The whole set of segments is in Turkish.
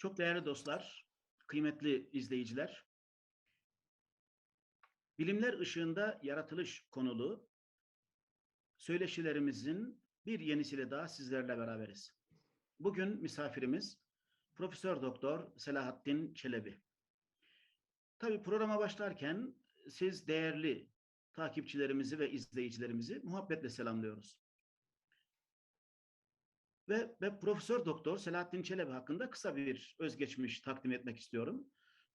Çok değerli dostlar, kıymetli izleyiciler. Bilimler ışığında yaratılış konulu söyleşilerimizin bir yenisiyle daha sizlerle beraberiz. Bugün misafirimiz Profesör Doktor Selahattin Çelebi. Tabii programa başlarken siz değerli takipçilerimizi ve izleyicilerimizi muhabbetle selamlıyoruz. Ve, ve Profesör Doktor Selahattin Çelebi hakkında kısa bir özgeçmiş takdim etmek istiyorum.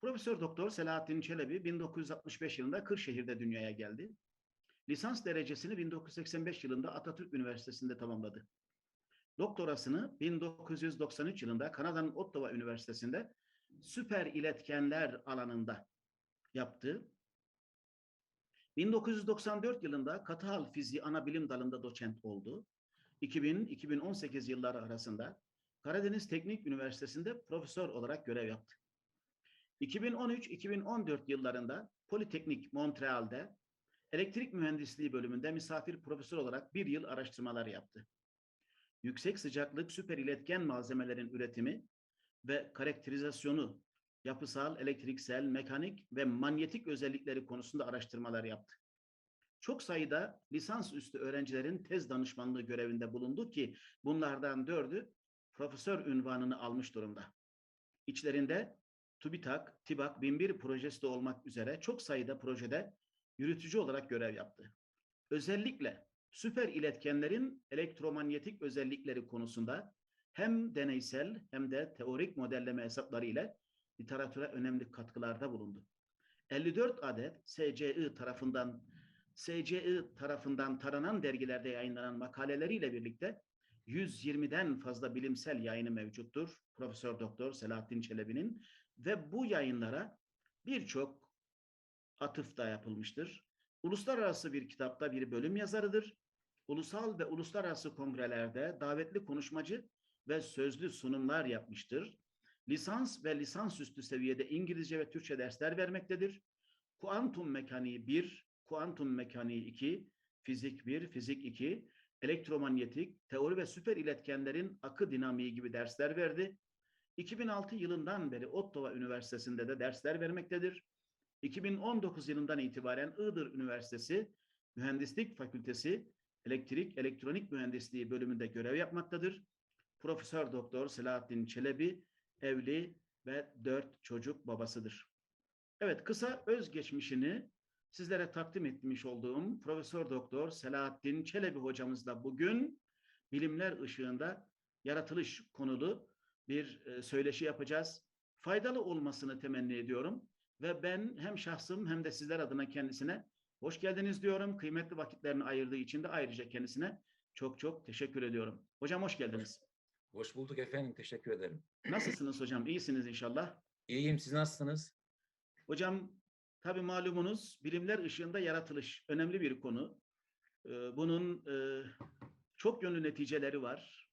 Profesör Doktor Selahattin Çelebi 1965 yılında Kırşehir'de dünyaya geldi. Lisans derecesini 1985 yılında Atatürk Üniversitesi'nde tamamladı. Doktorasını 1993 yılında Kanada'nın Ottawa Üniversitesi'nde süper iletkenler alanında yaptı. 1994 yılında katı hal fiziği ana bilim dalında doçent oldu. 2000-2018 yılları arasında Karadeniz Teknik Üniversitesi'nde profesör olarak görev yaptı. 2013-2014 yıllarında Politeknik Montreal'de elektrik mühendisliği bölümünde misafir profesör olarak bir yıl araştırmalar yaptı. Yüksek sıcaklık süper iletken malzemelerin üretimi ve karakterizasyonu, yapısal, elektriksel, mekanik ve manyetik özellikleri konusunda araştırmalar yaptı. Çok sayıda lisans üstü öğrencilerin tez danışmanlığı görevinde bulundu ki bunlardan dördü profesör ünvanını almış durumda. İçlerinde TÜBİTAK, TİBAK, BİM1 projesi de olmak üzere çok sayıda projede yürütücü olarak görev yaptı. Özellikle süper iletkenlerin elektromanyetik özellikleri konusunda hem deneysel hem de teorik modelleme hesapları ile literatüre önemli katkılarda bulundu. 54 adet SCI tarafından SCI tarafından taranan dergilerde yayınlanan makaleleriyle birlikte 120'den fazla bilimsel yayını mevcuttur. Profesör Doktor Selahattin Çelebi'nin ve bu yayınlara birçok atıf da yapılmıştır. Uluslararası bir kitapta bir bölüm yazarıdır. Ulusal ve uluslararası kongrelerde davetli konuşmacı ve sözlü sunumlar yapmıştır. Lisans ve lisansüstü seviyede İngilizce ve Türkçe dersler vermektedir. Kuantum mekaniği 1, kuantum mekaniği 2, fizik 1, fizik 2, elektromanyetik, teori ve süper iletkenlerin akı dinamiği gibi dersler verdi. 2006 yılından beri Ottawa Üniversitesi'nde de dersler vermektedir. 2019 yılından itibaren Iğdır Üniversitesi Mühendislik Fakültesi Elektrik Elektronik Mühendisliği bölümünde görev yapmaktadır. Profesör Doktor Selahattin Çelebi evli ve dört çocuk babasıdır. Evet kısa özgeçmişini sizlere takdim etmiş olduğum Profesör Doktor Selahattin Çelebi hocamızla bugün bilimler ışığında yaratılış konulu bir e, söyleşi yapacağız. Faydalı olmasını temenni ediyorum ve ben hem şahsım hem de sizler adına kendisine hoş geldiniz diyorum. Kıymetli vakitlerini ayırdığı için de ayrıca kendisine çok çok teşekkür ediyorum. Hocam hoş geldiniz. Hoş bulduk efendim. Teşekkür ederim. Nasılsınız hocam? İyisiniz inşallah. İyiyim. Siz nasılsınız? Hocam tabi malumunuz bilimler ışığında yaratılış önemli bir konu. Ee, Bunun e, çok yönlü neticeleri var.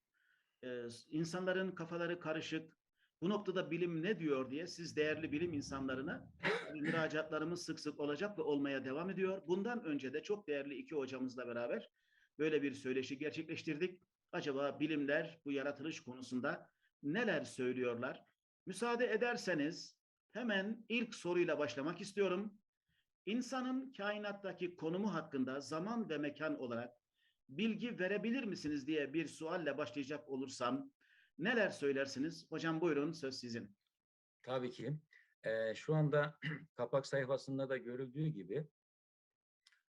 Ee, İnsanların kafaları karışık. Bu noktada bilim ne diyor diye siz değerli bilim insanlarına müracaatlarımız sık sık olacak ve olmaya devam ediyor. Bundan önce de çok değerli iki hocamızla beraber böyle bir söyleşi gerçekleştirdik. Acaba bilimler bu yaratılış konusunda neler söylüyorlar? Müsaade ederseniz hemen ilk soruyla başlamak istiyorum. İnsanın kainattaki konumu hakkında zaman ve mekan olarak bilgi verebilir misiniz diye bir sualle başlayacak olursam neler söylersiniz? Hocam buyurun söz sizin. Tabii ki. Ee, şu anda kapak sayfasında da görüldüğü gibi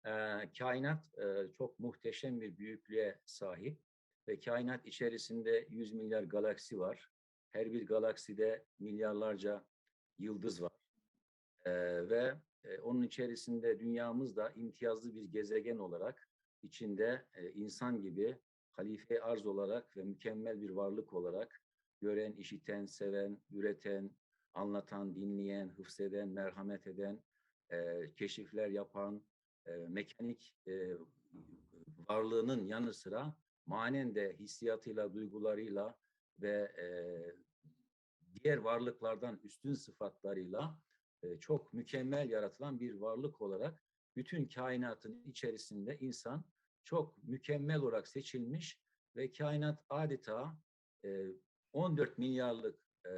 e, kainat e, çok muhteşem bir büyüklüğe sahip ve kainat içerisinde 100 milyar galaksi var. Her bir galakside milyarlarca yıldız var. Ee, ve e, onun içerisinde dünyamız da imtiyazlı bir gezegen olarak içinde e, insan gibi halife arz olarak ve mükemmel bir varlık olarak gören, işiten, seven, üreten, anlatan, dinleyen, hıfzeden, merhamet eden, e, keşifler yapan, e, mekanik e, varlığının yanı sıra manen de hissiyatıyla, duygularıyla ve e, diğer varlıklardan üstün sıfatlarıyla e, çok mükemmel yaratılan bir varlık olarak bütün kainatın içerisinde insan çok mükemmel olarak seçilmiş ve kainat adeta e, 14 milyarlık e,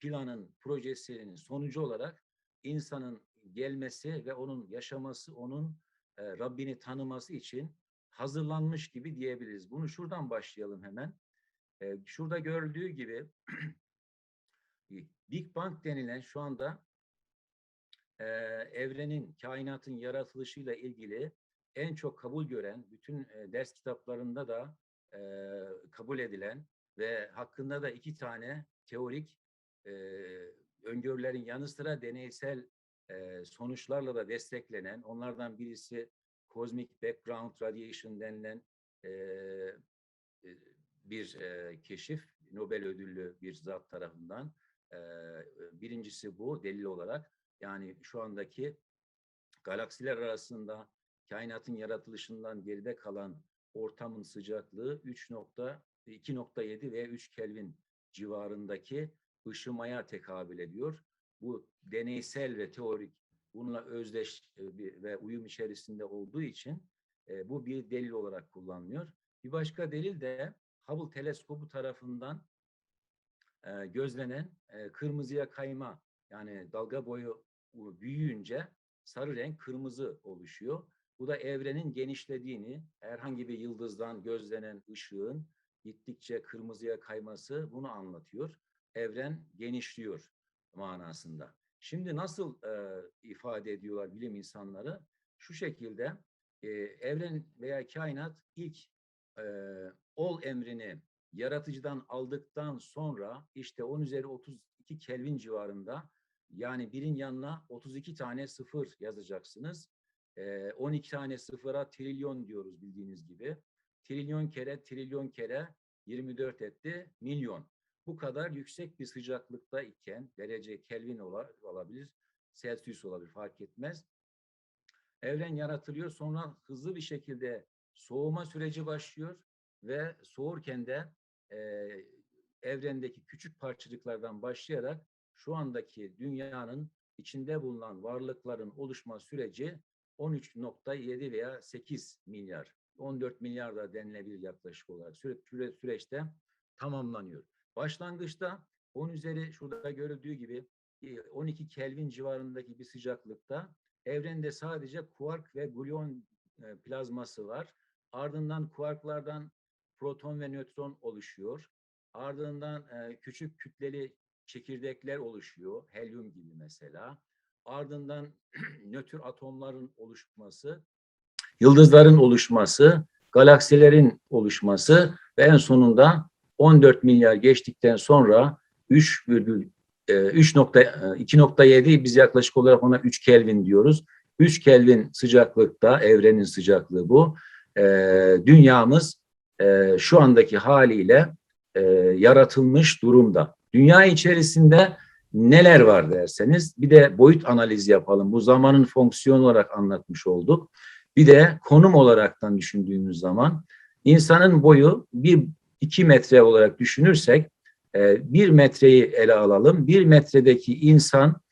planın, projesinin sonucu olarak insanın gelmesi ve onun yaşaması, onun e, Rabbini tanıması için hazırlanmış gibi diyebiliriz. Bunu şuradan başlayalım hemen. E, şurada görüldüğü gibi Big Bang denilen şu anda e, evrenin, kainatın yaratılışıyla ilgili en çok kabul gören, bütün e, ders kitaplarında da e, kabul edilen ve hakkında da iki tane teorik e, öngörülerin yanı sıra deneysel e, sonuçlarla da desteklenen, onlardan birisi Cosmic Background Radiation denilen e, e, bir e, keşif, Nobel ödüllü bir zat tarafından. Birincisi bu delil olarak. Yani şu andaki galaksiler arasında kainatın yaratılışından geride kalan ortamın sıcaklığı 3.2.7 ve 3 Kelvin civarındaki ışımaya tekabül ediyor. Bu deneysel ve teorik bununla özdeş ve uyum içerisinde olduğu için bu bir delil olarak kullanılıyor. Bir başka delil de Hubble teleskobu tarafından gözlenen kırmızıya kayma yani dalga boyu büyüyünce sarı renk kırmızı oluşuyor. Bu da evrenin genişlediğini, herhangi bir yıldızdan gözlenen ışığın gittikçe kırmızıya kayması bunu anlatıyor. Evren genişliyor manasında. Şimdi nasıl e, ifade ediyorlar bilim insanları? Şu şekilde e, evren veya kainat ilk e, ol emrini yaratıcıdan aldıktan sonra işte 10 üzeri 32 Kelvin civarında yani birin yanına 32 tane sıfır yazacaksınız. Ee, 12 tane sıfıra trilyon diyoruz bildiğiniz gibi. Trilyon kere trilyon kere 24 etti milyon. Bu kadar yüksek bir sıcaklıkta iken derece Kelvin ola- olabilir, Celsius olabilir fark etmez. Evren yaratılıyor sonra hızlı bir şekilde soğuma süreci başlıyor ve soğurken de e, evrendeki küçük parçacıklardan başlayarak şu andaki dünyanın içinde bulunan varlıkların oluşma süreci 13.7 veya 8 milyar, 14 milyar da denilebilir yaklaşık olarak süre, süre, süreçte tamamlanıyor. Başlangıçta 10 üzeri şurada görüldüğü gibi e, 12 Kelvin civarındaki bir sıcaklıkta evrende sadece kuark ve gluon e, plazması var. Ardından kuarklardan proton ve nötron oluşuyor. Ardından e, küçük kütleli çekirdekler oluşuyor. Helyum gibi mesela. Ardından nötr atomların oluşması, yıldızların oluşması, galaksilerin oluşması ve en sonunda 14 milyar geçtikten sonra 3 virgül e, 3.2.7 biz yaklaşık olarak ona 3 Kelvin diyoruz. 3 Kelvin sıcaklıkta evrenin sıcaklığı bu. E, dünyamız e, şu andaki haliyle e, yaratılmış durumda. Dünya içerisinde neler var derseniz bir de boyut analizi yapalım. Bu zamanın fonksiyon olarak anlatmış olduk. Bir de konum olaraktan düşündüğümüz zaman insanın boyu bir iki metre olarak düşünürsek e, bir metreyi ele alalım. Bir metredeki insan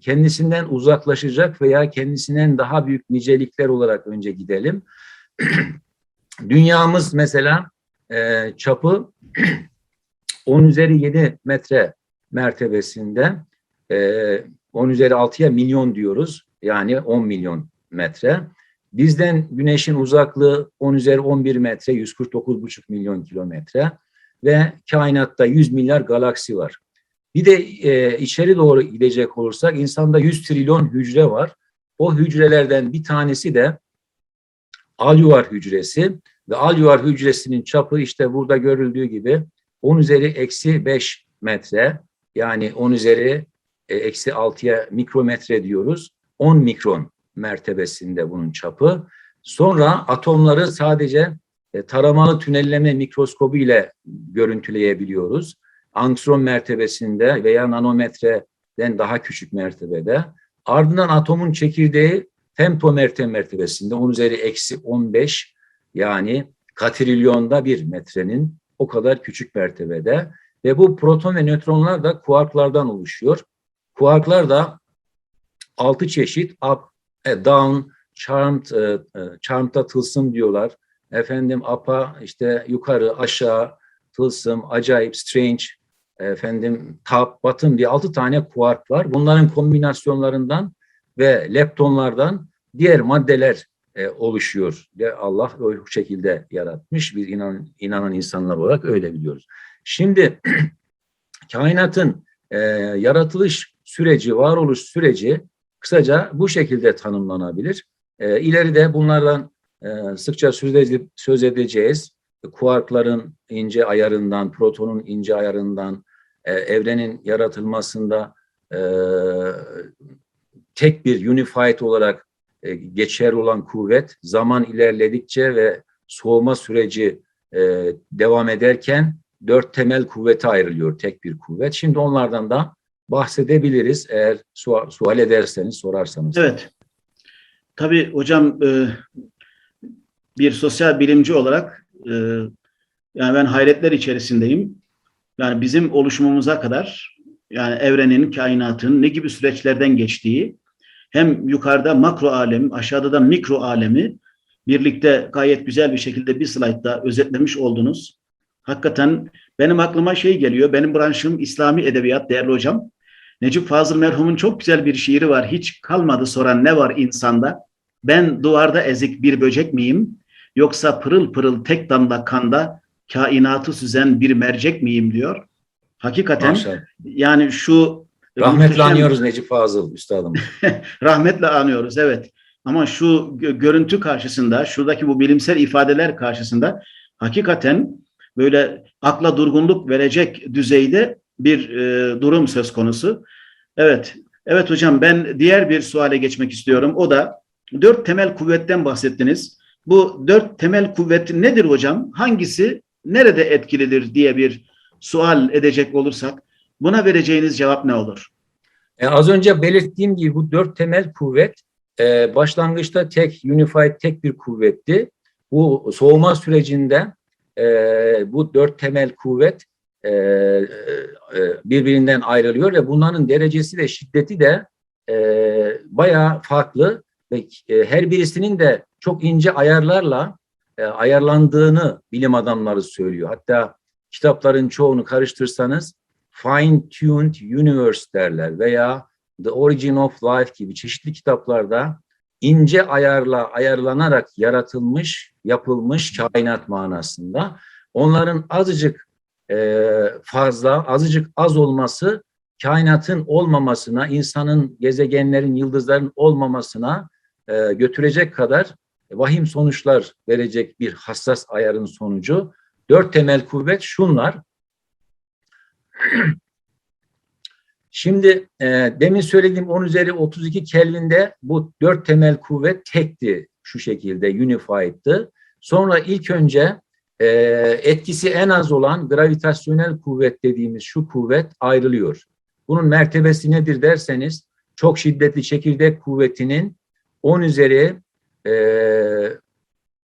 kendisinden uzaklaşacak veya kendisinden daha büyük nicelikler olarak önce gidelim. Dünyamız mesela e, çapı 10 üzeri 7 metre mertebesinde e, 10 üzeri 6'ya milyon diyoruz. Yani 10 milyon metre. Bizden güneşin uzaklığı 10 üzeri 11 metre, 149,5 milyon kilometre ve kainatta 100 milyar galaksi var. Bir de e, içeri doğru gidecek olursak insanda 100 trilyon hücre var. O hücrelerden bir tanesi de alüvar hücresi ve alüvar hücresinin çapı işte burada görüldüğü gibi 10 üzeri eksi 5 metre yani 10 üzeri e, eksi 6'ya mikrometre diyoruz. 10 mikron mertebesinde bunun çapı. Sonra atomları sadece e, taramalı tünelleme mikroskobu ile görüntüleyebiliyoruz. Angstrom mertebesinde veya nanometreden daha küçük mertebede. Ardından atomun çekirdeği femtometre mertebesinde 10 üzeri eksi 15 yani katrilyonda bir metrenin o kadar küçük mertebede ve bu proton ve nötronlar da kuarklardan oluşuyor. Kuarklar da altı çeşit up, e, down, charmed, e, e, charmed'a tılsım diyorlar. Efendim up'a işte yukarı, aşağı, tılsım, acayip, strange, efendim tap, batın diye altı tane kuark var. Bunların kombinasyonlarından ve leptonlardan diğer maddeler e, oluşuyor. Ve Allah öyle şekilde yaratmış. Bir inan, inanan insanlar olarak öyle biliyoruz. Şimdi kainatın e, yaratılış süreci, varoluş süreci kısaca bu şekilde tanımlanabilir. E, ileride bunlardan e, sıkça söz, edip, söz edeceğiz. Kuarkların ince ayarından, protonun ince ayarından, e, evrenin yaratılmasında e, tek bir unified olarak e, geçer olan kuvvet zaman ilerledikçe ve soğuma süreci e, devam ederken dört temel kuvvete ayrılıyor tek bir kuvvet. Şimdi onlardan da bahsedebiliriz eğer sual, sual ederseniz sorarsanız. Evet. Tabii hocam e, bir sosyal bilimci olarak e, yani ben hayretler içerisindeyim. Yani bizim oluşumumuza kadar yani evrenin, kainatın ne gibi süreçlerden geçtiği hem yukarıda makro alem, aşağıda da mikro alemi birlikte gayet güzel bir şekilde bir slaytta özetlemiş oldunuz. Hakikaten benim aklıma şey geliyor. Benim branşım İslami edebiyat değerli hocam. Necip Fazıl merhumun çok güzel bir şiiri var. Hiç kalmadı soran ne var insanda? Ben duvarda ezik bir böcek miyim? Yoksa pırıl pırıl tek damla kanda kainatı süzen bir mercek miyim diyor. Hakikaten Maşallah. yani şu Rahmetle muhteşem- anıyoruz Necip Fazıl üstadım. Rahmetle anıyoruz evet. Ama şu gö- görüntü karşısında, şuradaki bu bilimsel ifadeler karşısında hakikaten böyle akla durgunluk verecek düzeyde bir e, durum söz konusu. Evet, evet hocam ben diğer bir suale geçmek istiyorum. O da dört temel kuvvetten bahsettiniz. Bu dört temel kuvvet nedir hocam? Hangisi nerede etkilidir diye bir sual edecek olursak buna vereceğiniz cevap ne olur? E, az önce belirttiğim gibi bu dört temel kuvvet e, başlangıçta tek, unified tek bir kuvvetti. Bu soğuma sürecinde e, bu dört temel kuvvet e, e, birbirinden ayrılıyor ve bunların derecesi ve şiddeti de e, bayağı farklı ve e, her birisinin de çok ince ayarlarla e, ayarlandığını bilim adamları söylüyor. Hatta kitapların çoğunu karıştırsanız Fine Tuned Universe derler veya The Origin of Life gibi çeşitli kitaplarda ince ayarla ayarlanarak yaratılmış, yapılmış kainat manasında. Onların azıcık e, fazla, azıcık az olması kainatın olmamasına, insanın, gezegenlerin, yıldızların olmamasına e, götürecek kadar vahim sonuçlar verecek bir hassas ayarın sonucu. Dört temel kuvvet şunlar. Şimdi e, demin söylediğim 10 üzeri 32 Kelvin'de bu dört temel kuvvet tekti şu şekilde unified'tı. Sonra ilk önce e, etkisi en az olan gravitasyonel kuvvet dediğimiz şu kuvvet ayrılıyor. Bunun mertebesi nedir derseniz çok şiddetli çekirdek kuvvetinin 10 üzeri e,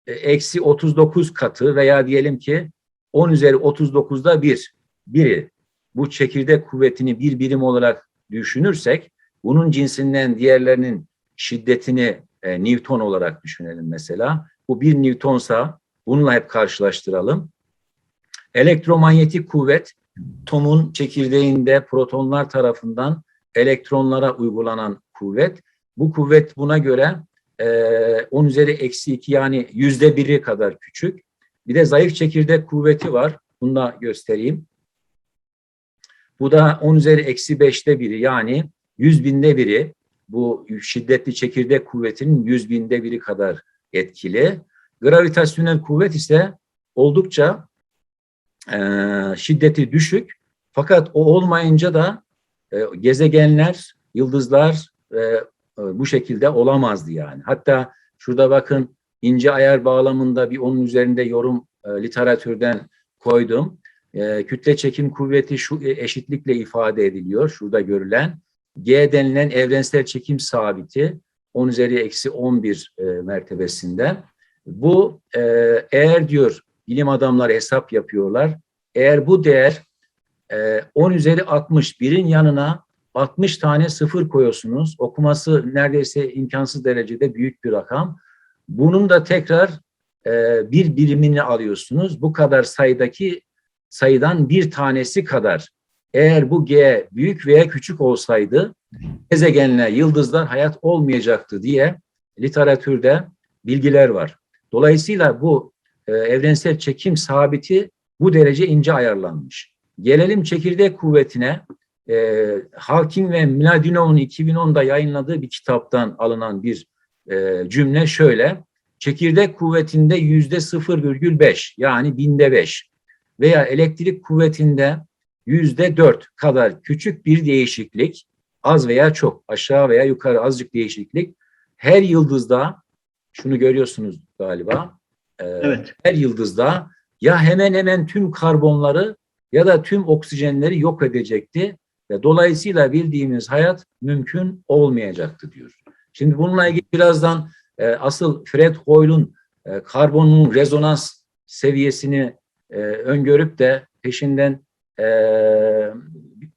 eksi 39 katı veya diyelim ki 10 üzeri 39'da bir biri bu çekirdek kuvvetini bir birim olarak düşünürsek bunun cinsinden diğerlerinin şiddetini e, Newton olarak düşünelim mesela. Bu bir Newtonsa bununla hep karşılaştıralım. Elektromanyetik kuvvet tomun çekirdeğinde protonlar tarafından elektronlara uygulanan kuvvet. Bu kuvvet buna göre e, 10 üzeri eksi 2 yani yüzde biri kadar küçük. Bir de zayıf çekirdek kuvveti var. Bunu da göstereyim. Bu da 10 üzeri eksi 5'te biri yani 100 binde biri. Bu şiddetli çekirdek kuvvetinin 100 binde biri kadar etkili. Gravitasyonel kuvvet ise oldukça e, şiddeti düşük. Fakat o olmayınca da e, gezegenler, yıldızlar e, e, bu şekilde olamazdı yani. Hatta şurada bakın ince ayar bağlamında bir onun üzerinde yorum e, literatürden koydum. E, kütle çekim kuvveti şu e, eşitlikle ifade ediliyor. Şurada görülen G denilen evrensel çekim sabiti 10 üzeri eksi 11 e, mertebesinde. Bu e, eğer diyor bilim adamları hesap yapıyorlar. Eğer bu değer e, 10 üzeri 60 birin yanına 60 tane sıfır koyuyorsunuz. Okuması neredeyse imkansız derecede büyük bir rakam. Bunun da tekrar e, bir birimini alıyorsunuz. Bu kadar sayıdaki sayıdan bir tanesi kadar eğer bu G büyük veya küçük olsaydı gezegenler, yıldızlar hayat olmayacaktı diye literatürde bilgiler var. Dolayısıyla bu e, evrensel çekim sabiti bu derece ince ayarlanmış. Gelelim çekirdek kuvvetine. E, Hawking ve Mladinov'un 2010'da yayınladığı bir kitaptan alınan bir e, cümle şöyle. Çekirdek kuvvetinde yüzde 0,5 yani binde 5 veya elektrik kuvvetinde yüzde 4 kadar küçük bir değişiklik az veya çok aşağı veya yukarı azıcık değişiklik her yıldızda şunu görüyorsunuz galiba e, Evet. her yıldızda ya hemen hemen tüm karbonları ya da tüm oksijenleri yok edecekti ve dolayısıyla bildiğimiz hayat mümkün olmayacaktı diyor. Şimdi bununla ilgili birazdan e, asıl Fred Hoyle'un e, karbonun rezonans seviyesini e, öngörüp de peşinden e,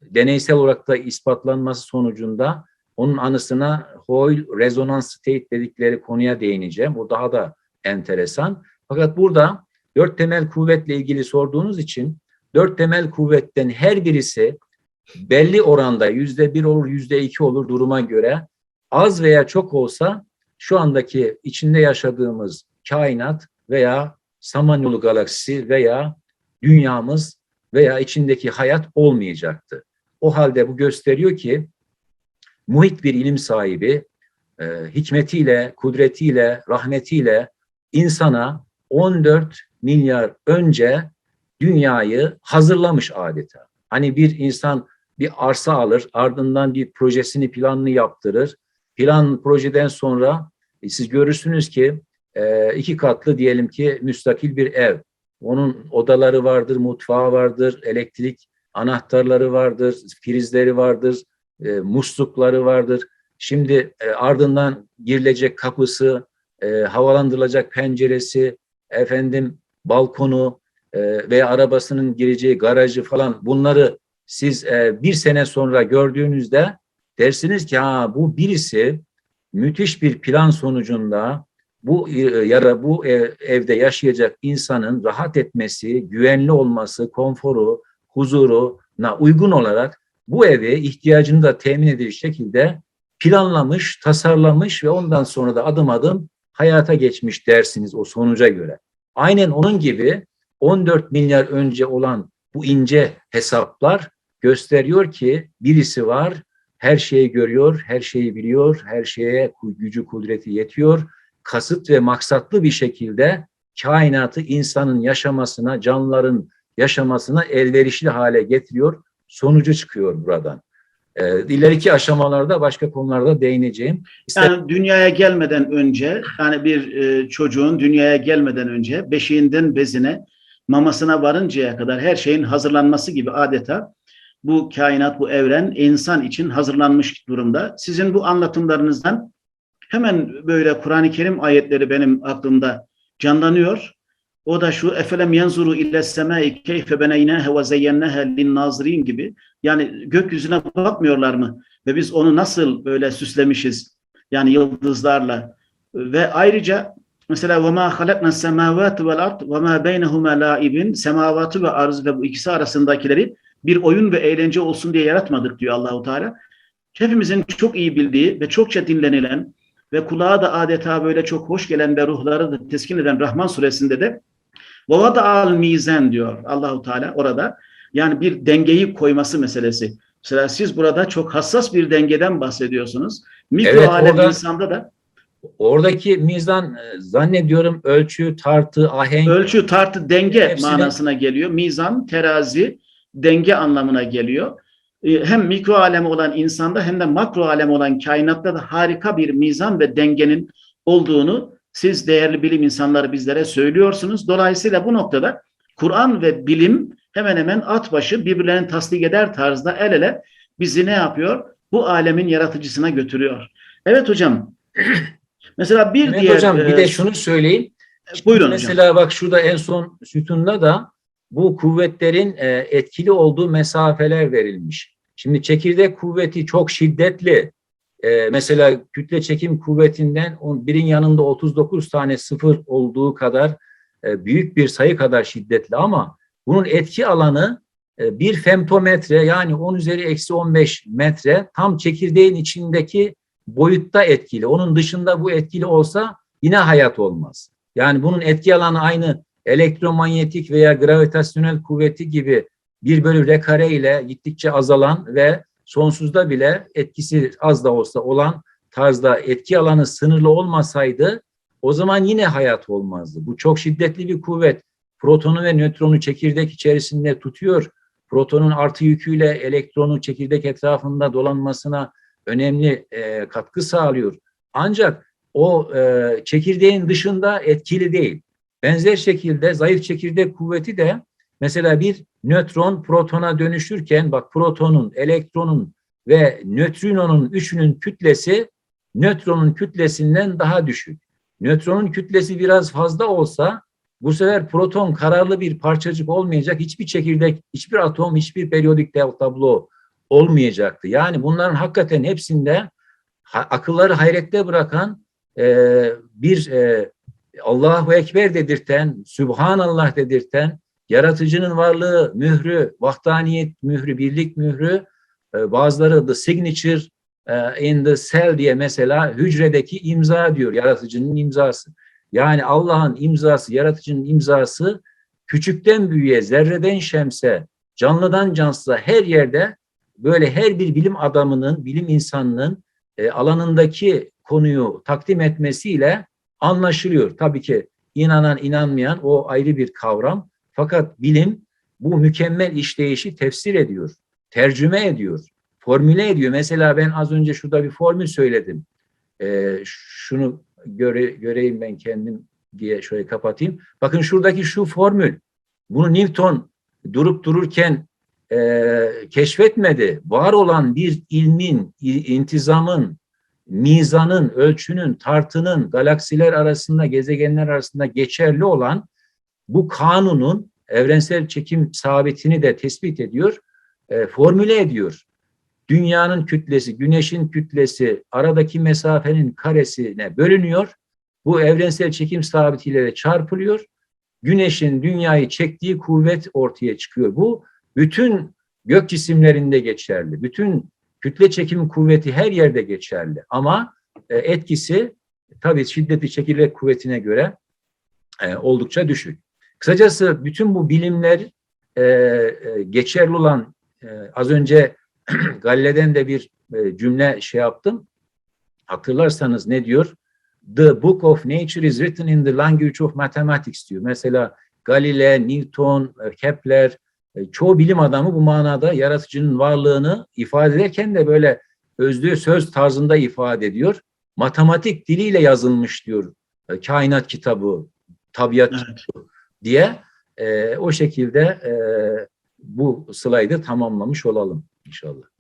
deneysel olarak da ispatlanması sonucunda onun anısına Hoyle rezonans state dedikleri konuya değineceğim. Bu daha da enteresan. Fakat burada dört temel kuvvetle ilgili sorduğunuz için dört temel kuvvetten her birisi belli oranda yüzde bir olur, yüzde iki olur duruma göre az veya çok olsa şu andaki içinde yaşadığımız kainat veya Samanyolu galaksisi veya dünyamız veya içindeki hayat olmayacaktı. O halde bu gösteriyor ki muhit bir ilim sahibi e, hikmetiyle, kudretiyle, rahmetiyle insana 14 milyar önce dünyayı hazırlamış adeta. Hani bir insan bir arsa alır, ardından bir projesini, planını yaptırır. Plan projeden sonra e, siz görürsünüz ki e, iki katlı diyelim ki müstakil bir ev. Onun odaları vardır, mutfağı vardır, elektrik anahtarları vardır, prizleri vardır, e, muslukları vardır. Şimdi e, ardından girilecek kapısı, e, havalandırılacak penceresi, efendim balkonu veya arabasının gireceği garajı falan bunları siz bir sene sonra gördüğünüzde dersiniz ki ha bu birisi müthiş bir plan sonucunda bu e, yara bu ev- evde yaşayacak insanın rahat etmesi, güvenli olması, konforu, huzuruna uygun olarak bu evi ihtiyacını da temin edici şekilde planlamış, tasarlamış ve ondan sonra da adım adım hayata geçmiş dersiniz o sonuca göre. Aynen onun gibi 14 milyar önce olan bu ince hesaplar gösteriyor ki birisi var, her şeyi görüyor, her şeyi biliyor, her şeye gücü kudreti yetiyor. Kasıt ve maksatlı bir şekilde kainatı insanın yaşamasına, canlıların yaşamasına elverişli hale getiriyor. Sonucu çıkıyor buradan. Ee, ileriki aşamalarda başka konularda değineceğim. İster- Yani dünyaya gelmeden önce, yani bir e, çocuğun dünyaya gelmeden önce beşiğinden bezine, mamasına varıncaya kadar her şeyin hazırlanması gibi adeta bu kainat, bu evren insan için hazırlanmış durumda. Sizin bu anlatımlarınızdan hemen böyle Kur'an-ı Kerim ayetleri benim aklımda canlanıyor. O da şu efelem yanzuru ille semai keyfe beneynâhe ve zeyyennâhe linnâzirin gibi. Yani gökyüzüne bakmıyorlar mı? Ve biz onu nasıl böyle süslemişiz? Yani yıldızlarla. Ve ayrıca mesela ve ma halakna semavati vel ard ve ma beynehuma laibin semavatı ve arz ve bu ikisi arasındakileri bir oyun ve eğlence olsun diye yaratmadık diyor Allahu Teala. Hepimizin çok iyi bildiği ve çokça dinlenilen ve kulağa da adeta böyle çok hoş gelen ve ruhları da teskin eden Rahman suresinde de Vavada al mizan diyor Allahu Teala orada. Yani bir dengeyi koyması meselesi. Mesela siz burada çok hassas bir dengeden bahsediyorsunuz. Mikro Evet, alem orada- insanda da Oradaki mizan e, zannediyorum ölçü, tartı, ahenk ölçü, tartı, denge Hepsini- manasına geliyor. Mizan, terazi, denge anlamına geliyor. Ee, Hem mikro alemi olan insanda hem de makro alemi olan kainatta da harika bir mizan ve dengenin olduğunu siz değerli bilim insanları bizlere söylüyorsunuz. Dolayısıyla bu noktada Kur'an ve bilim hemen hemen at başı birbirlerini tasdik eder tarzda el ele bizi ne yapıyor? Bu alemin yaratıcısına götürüyor. Evet hocam. Mesela bir Evet diğer hocam bir e, de şunu söyleyeyim. buyurun hocam. Mesela bak şurada en son sütunda da bu kuvvetlerin e, etkili olduğu mesafeler verilmiş. Şimdi çekirdek kuvveti çok şiddetli. E, mesela kütle çekim kuvvetinden on- birin yanında 39 tane sıfır olduğu kadar e, büyük bir sayı kadar şiddetli ama bunun etki alanı e, bir femtometre yani 10 üzeri eksi 15 metre tam çekirdeğin içindeki boyutta etkili. Onun dışında bu etkili olsa yine hayat olmaz. Yani bunun etki alanı aynı elektromanyetik veya gravitasyonel kuvveti gibi bir bölü r kare ile gittikçe azalan ve sonsuzda bile etkisi az da olsa olan tarzda etki alanı sınırlı olmasaydı o zaman yine hayat olmazdı. Bu çok şiddetli bir kuvvet. Protonu ve nötronu çekirdek içerisinde tutuyor. Protonun artı yüküyle elektronu çekirdek etrafında dolanmasına önemli e, katkı sağlıyor. Ancak o e, çekirdeğin dışında etkili değil. Benzer şekilde zayıf çekirdek kuvveti de mesela bir nötron protona dönüşürken bak protonun, elektronun ve nötrinonun üçünün kütlesi nötronun kütlesinden daha düşük. Nötronun kütlesi biraz fazla olsa bu sefer proton kararlı bir parçacık olmayacak. Hiçbir çekirdek, hiçbir atom, hiçbir periyodik tablo olmayacaktı. Yani bunların hakikaten hepsinde akılları hayrette bırakan e, bir e, Allahu Ekber dedirten, Sübhanallah dedirten, yaratıcının varlığı mührü, vahdaniyet mührü, birlik mührü, e, bazıları the signature e, in the cell diye mesela hücredeki imza diyor, yaratıcının imzası. Yani Allah'ın imzası, yaratıcının imzası küçükten büyüğe, zerreden şemse, canlıdan cansıza her yerde böyle her bir bilim adamının, bilim insanının e, alanındaki konuyu takdim etmesiyle anlaşılıyor. Tabii ki inanan inanmayan o ayrı bir kavram. Fakat bilim bu mükemmel işleyişi tefsir ediyor, tercüme ediyor, formüle ediyor. Mesela ben az önce şurada bir formül söyledim. E, şunu göre, göreyim ben kendim diye şöyle kapatayım. Bakın şuradaki şu formül. Bunu Newton durup dururken e, keşfetmedi. Var olan bir ilmin, intizamın, mizanın, ölçünün, tartının galaksiler arasında, gezegenler arasında geçerli olan bu kanunun evrensel çekim sabitini de tespit ediyor, e, formüle ediyor. Dünyanın kütlesi, güneşin kütlesi aradaki mesafenin karesine bölünüyor. Bu evrensel çekim sabitiyle de çarpılıyor. Güneşin dünyayı çektiği kuvvet ortaya çıkıyor. Bu bütün gök cisimlerinde geçerli. Bütün kütle çekim kuvveti her yerde geçerli. Ama e, etkisi tabii şiddetli çekirdek kuvvetine göre e, oldukça düşük. Kısacası bütün bu bilimler e, e, geçerli olan e, az önce Galile'den de bir e, cümle şey yaptım. Hatırlarsanız ne diyor? The book of nature is written in the language of mathematics diyor. Mesela Galile, Newton, e, Kepler, çoğu bilim adamı bu manada yaratıcının varlığını ifade ederken de böyle özlü söz tarzında ifade ediyor. Matematik diliyle yazılmış diyor e, kainat kitabı, tabiat Evet. kitabı diye e, o şekilde e, bu slaydı tamamlamış olalım inşallah.